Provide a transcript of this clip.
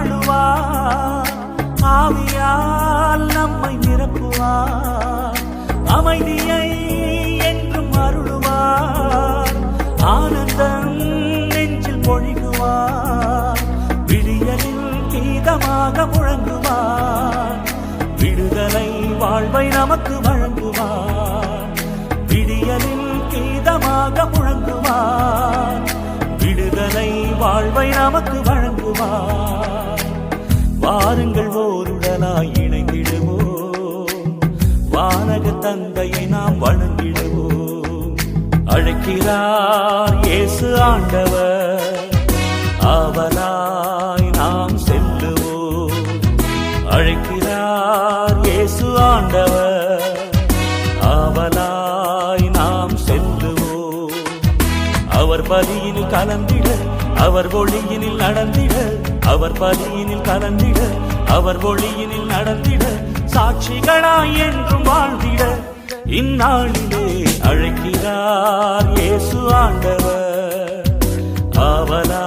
ஆளுவா ஆவியால் நம்மை நிரப்புவா. அமைதியை என்றும் அருளுவார் ஆனந்தம் நெஞ்சில் பொழிகுவார் விழியலில் கீதமாக முழங்குவார் விடுதலை வாழ்வை நமக்கு வழங்குவார் விடியலில் கீதமாக முழங்குவார் விடுதலை வாழ்வை நமக்கு வழங்குவார் வாருங்கள் ஓருடலாய் இணைந்திடுவோம். வானக தந்தையை நாம் வணங்கிடுவோம். அழைக்கிறார் இயேசு ஆண்டவர். அவராய் நாம் செல்லுவோம். அழைக்கிறார் இயேசு ஆண்டவர். ஆவலாய் நாம் செல்லுவோம். அவர் பலியில் கலந்திட அவர் ஒளியினில் நடந்திட அவர் பதியினில் கலந்திட அவர் ஒளியினில் நடந்திட சாட்சிகளாய் என்றும் வாழ்ந்திட இந்நாளிலே அழைக்கிறார் இயேசு ஆண்டவர். ஆவலா